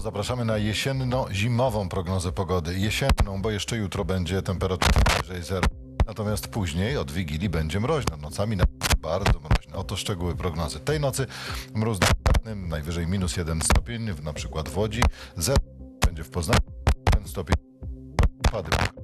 Zapraszamy na jesienno-zimową prognozę pogody. Jesienną, bo jeszcze jutro będzie temperatura powyżej zera. Natomiast później od Wigilii będzie mroźno. Nocami na bardzo mroźno. Oto szczegóły prognozy. Tej nocy mróz delikatny, najwyżej minus 1 stopień, na przykład w Łodzi. Zero będzie w Poznaniu, 1 stopień. Pady.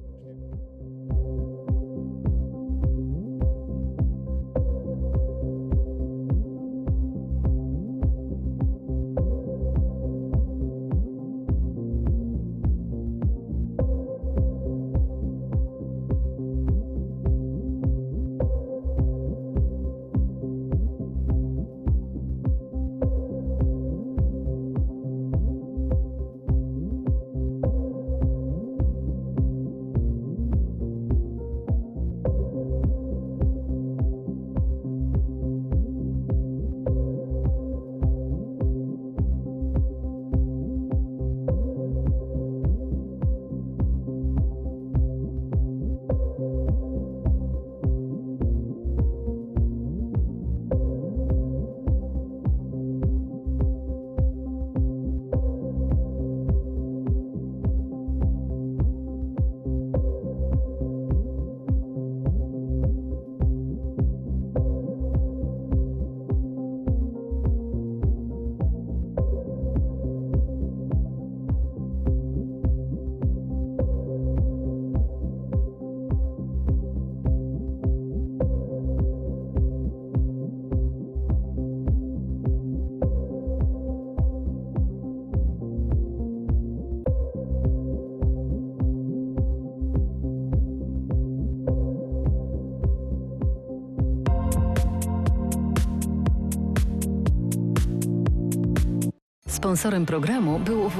Sponsorem programu był właściciel